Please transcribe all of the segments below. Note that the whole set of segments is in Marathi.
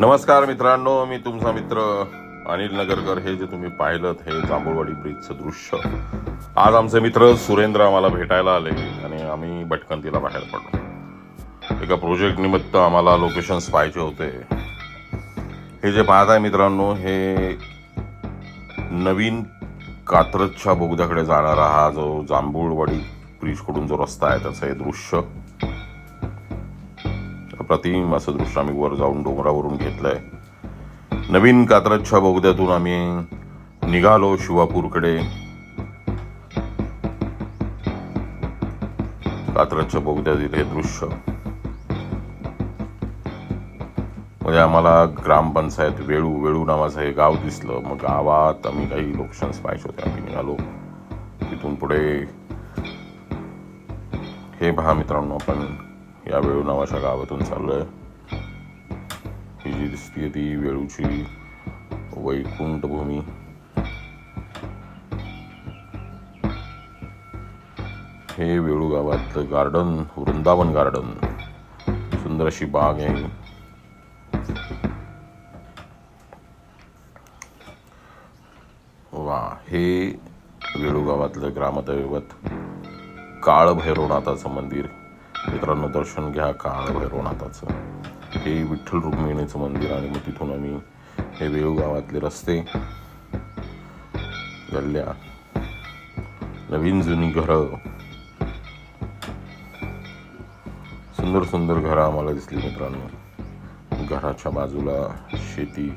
नमस्कार मित्रांनो मी तुमचा मित्र अनिल नगरकर. हे जे तुम्ही पाहिलं हे जांभूळवाडी ब्रिजचं दृश्य. आज आमचे मित्र सुरेंद्र आम्हाला भेटायला आले आणि आम्ही भटकंतीला बाहेर पडलो. एका प्रोजेक्ट निमित्त आम्हाला लोकेशन्स पाहिजे होते. हे जे पाहत आहे मित्रांनो हे नवीन कात्रजच्या बोगद्याकडे जाणारा हा जो जांभूळवाडी ब्रिजकडून जो रस्ता आहे त्याचं हे दृश्य. प्रतिम असं दृश्य आम्ही वर जाऊन डोंगरावरून घेतलंय. नवीन कात्रजच्या बोगद्यातून आम्ही निघालो शिवापूरकडे. कात्रजच्या बोगद्यातील हे दृश्य. म्हणजे आम्हाला ग्रामपंचायत वेळू वेळू नावाचं हे गाव दिसलं. मग गावात आम्ही काही लोकेशन्स पाहिजे होते. आम्ही निघालो. तिथून पुढे हे पहा मित्रांनो आपण या वेळू नावाच्या गावातून चाललंय ही जी दिसते ती वेळूची वैकुंठ भूमी हे वेळू गावातलं गार्डन वृंदावन गार्डन सुंदर अशी बाग आहे वा हे वेळू गावातलं ग्रामदैवत काळभैरवनाथाचं मंदिर मित्रांनो दर्शन घ्या काळ भैरवनाथाचं हे विठ्ठल रुक्मिणीचं मंदिर आणि मग तिथून आम्ही हे वेळू गावातले रस्ते गल्ल्या नवीन जुनी घरं सुंदर सुंदर घरं आम्हाला दिसली मित्रांनो. घराच्या बाजूला शेती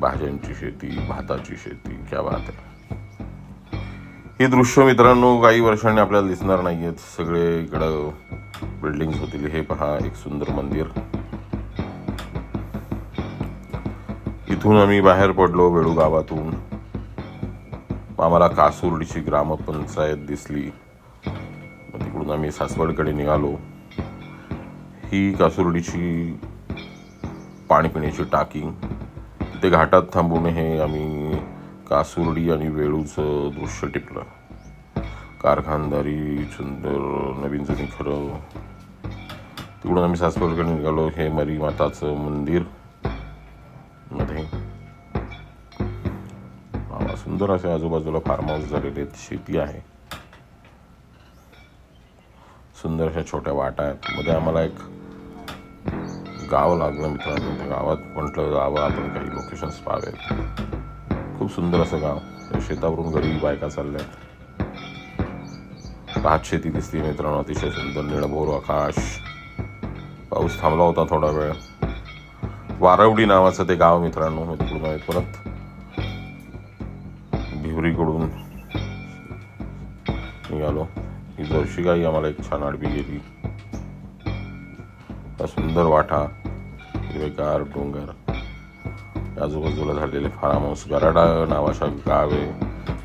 भाज्यांची शेती भाताची शेती क्या बात आहे. हे दृश्य मित्रांनो काही वर्षांनी आपल्याला दिसणार नाही आहेत सगळे इकडं बिल्डिंग होतील. हे पहा एक सुंदर मंदिर. इथून आम्ही बाहेर पडलो वेळू गावातून आम्हाला कासुर्डीची ग्रामपंचायत दिसली. मग तिकडून आम्ही सासवडकडे निघालो. ही कासुर्डीची पाणी पिण्याची टाकी. ते घाटात थांबून हे आम्ही कासुर्डी आणि वेळूचं दृश्य टिपलं. कारखानदारी सुंदर नवीन जुनी खरं. तिकडून आम्ही सासवडकडे निघालो हे मरी माताचं मंदिरमध्ये. सुंदर असे आजूबाजूला फार्म हाऊस झालेले आहेत शेती आहे. सुंदर अशा छोट्या वाटा आहेत. मध्ये आम्हाला एक गाव लागलं मित्रांनो. त्या गावात म्हटलं जावं आपण काही लोकेशन्स पाहावेत. खूप सुंदर असं गाव. शेतावरून घरी बायका चालल्या भात शेती दिसते मित्रांनो अतिशय सुंदर निळभोर आकाश. पाऊस थांबला होता थोडा वेळ. वारवडी नावाचं ते गाव मित्रांनो मी तिकडून आहे परत. भिवरीकडून निघालो. ही जोशी गाई आम्हाला एक छान आडवी गेली. सुंदर वाटा. हिरवेगार डोंगर. आजूबाजूला झालेले फार्म हाऊस गराडा नावाच्या गाव आहे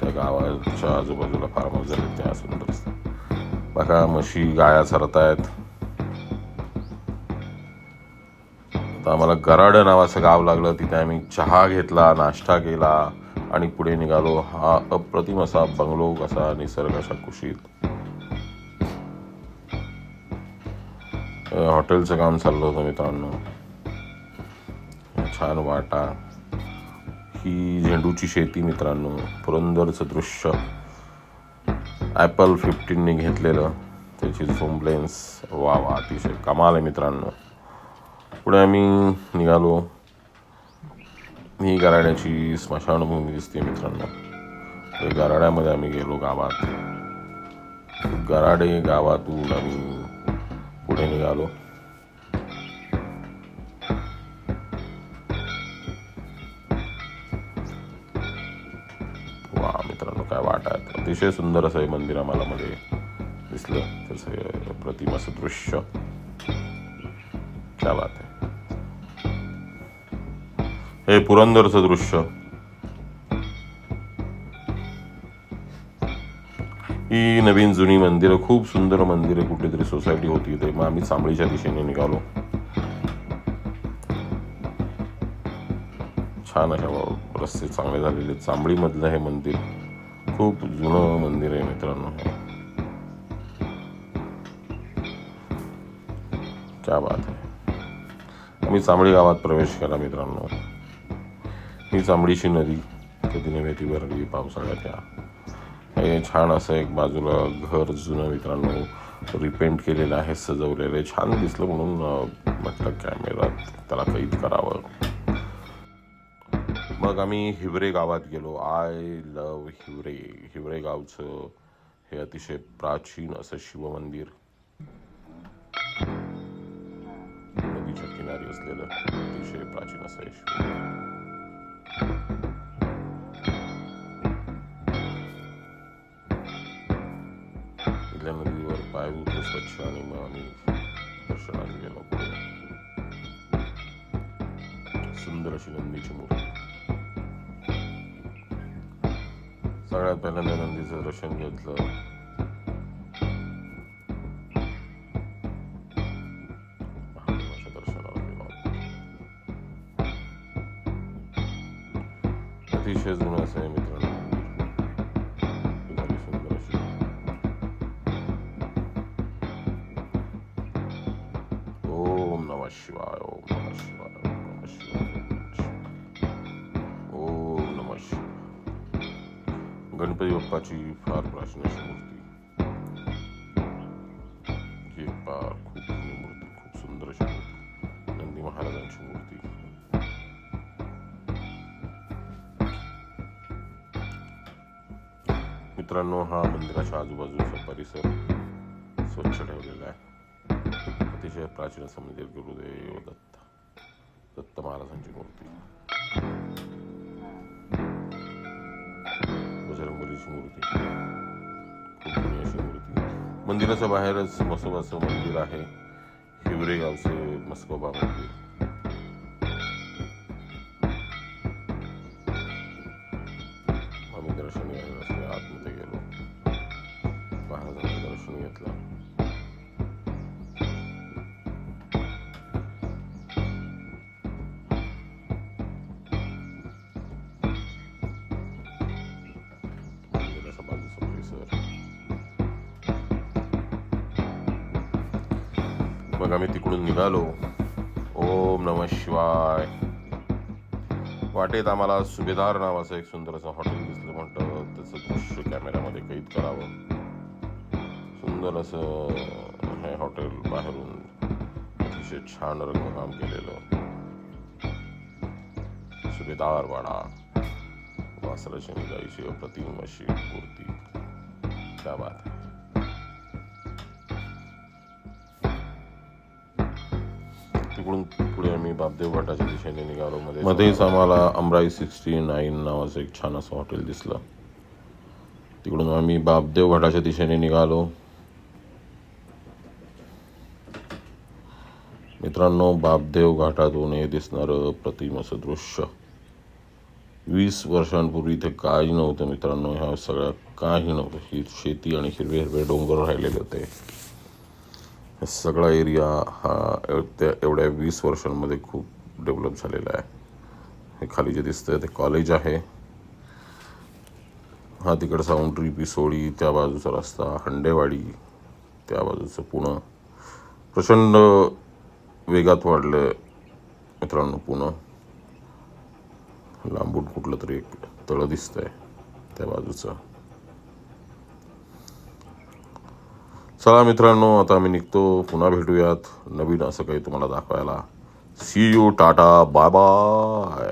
त्या गावाच्या आजूबाजूला फार्म हाऊस झाले त्या सुंदर असतात. बघा म्हशी गाया चरत आहेत आता आम्हाला गराड नावाचं गाव लागलं तिथे आम्ही चहा घेतला नाश्ता केला आणि पुढे निघालो. हा अप्रतिम असा बंगलो असा निसर्ग अशा कुशीत हॉटेलचं काम चाललं होतं मित्रांनो. छान वाटा. ही झेंडूची शेती मित्रांनो पुरंदरचं दृश्य. ॲपल फिफ्टीनने घेतलेलं. त्याची झूम लेन्स वा वा अतिशय कमाल आहे मित्रांनो. पुढे आम्ही निघालो. ही गराड्याची स्मशानभूमी दिसते मित्रांनो. गराड्यामध्ये आम्ही गेलो गावात. गराडे गावातून आम्ही पुढे निघालो. काय वाटत अतिशय सुंदर असं हे मंदिर आम्हाला मध्ये दिसलं. त्याचं हे प्रतिम दृश्य क्या बात आहे. हे पुरंदरचं दृश्य ही नवीन जुनी मंदिरं खूप सुंदर मंदिरं कुठेतरी सोसायटी होती ते मग आम्ही चांबळीच्या दिशेने निघालो. छान आहे रस्ते चांगले झालेले आहेत. चांबळीमधलं हे मंदिर. खूप जुनं मंदिर आहे मित्रांनो. क्या बात आहे आम्ही चांबळी गावात प्रवेश केला मित्रांनो. ही चांबडीची नदी कधीने वेती भरली पावसाळ्यात या हे छान असं एक बाजूला घर जुनं मित्रांनो रिपेंट केलेलं आहे सजवलेलं आहे. छान दिसलं म्हणून म्हटलं कॅमेरात त्याला कैद करावं. मग आम्ही हिवरे गावात गेलो. I love Hiware. हिवरे गावचं हे अतिशय प्राचीन असं शिवमंदिर. नदीच्या किनारी असलेलं अतिशय प्राचीन असं हे शिवमंदिर. इथल्या नदीवर पाय धुतो स्वच्छ आणि मग आम्ही दर्शनाला गेलो. सुंदर अशी नंदीची मूर्ती. सगळ्यात पहिल्यांदा नंदीचं दर्शन घेतलं महादेवाच्या दर्शनाला गेलो अतिशय जुनं असं आहे मित्रांनो मंदिर झाली सुंदर अशी ओम नमः शिवाय ओम नमः शिवाय ओम नमः शिवाय गणपती बाप्पाची फार प्राचीन अशी मूर्ती. जी फार खूप जुनी मूर्ती खूप सुंदर अशी मूर्ती नंदी महाराजांची मूर्ती. मित्रांनो हा मंदिराच्या आजूबाजूचा परिसर स्वच्छ ठेवलेला आहे. अतिशय प्राचीन असं मंदिर गुरुदेव दत्त दत्त महाराजांची मूर्ती. देवीची मूर्ती खूप जुनी अशी मूर्ती मंदिराच्या बाहेरच मसोबाचं मंदिर आहे. हिवरे गावचे मसकोबा मंदिर. आम्ही मग आम्ही तिकडून निघालो. ओम नम शिवाय. वाटेत आम्हाला सुभेदार नावाचं एक सुंदर असं हॉटेल दिसलं म्हणतं. त्याचं दृश्य कॅमेऱ्यामध्ये कैद करावं. सुंदर असं हे हॉटेल बाहेरून अतिशय छान रंगकाम केलेलं. सुभेदार वाडा. वासराची निगाईची अप्रतिम अशी मूर्ती. त्या बात. तिकडून पुढे आम्ही बापदेव घाटाच्या दिशेने निघालो. मध्ये मध्येच आम्हाला अमराई सिक्स्टी नाईन नावाचं एक छान असं हॉटेल दिसलं. तिकडून आम्ही बापदेव घाटाच्या दिशेने निघालो. मित्रांनो बापदेव घाटातून हे दिसणारं प्रतिम असं दृश्य. वीस वर्षांपूर्वी इथे काही नव्हतं मित्रांनो. ह्या सगळ्या काही नव्हतं. ही शेती आणि हिरवे हिरवे डोंगर राहिलेले होते. सगळा एरिया हा एव- त्या एवढ्या वीस वर्षांमध्ये खूप डेव्हलप झालेला आहे. हे खाली जे दिसतं ते कॉलेज आहे. हा तिकडचा औंढरी पिसोळी त्या बाजूचा रस्ता हंडेवाडी त्या बाजूचं पुणं. प्रचंड वेगात वाढलं मित्रांनो पुणं. लांबून कुठलं तरी एक तळं दिसतंय त्या बाजूचं. चला मित्रांनो आता आम्ही निघतो. पुन्हा भेटूयात नवीन असं काही तुम्हाला दाखवायला. See you tata bye bye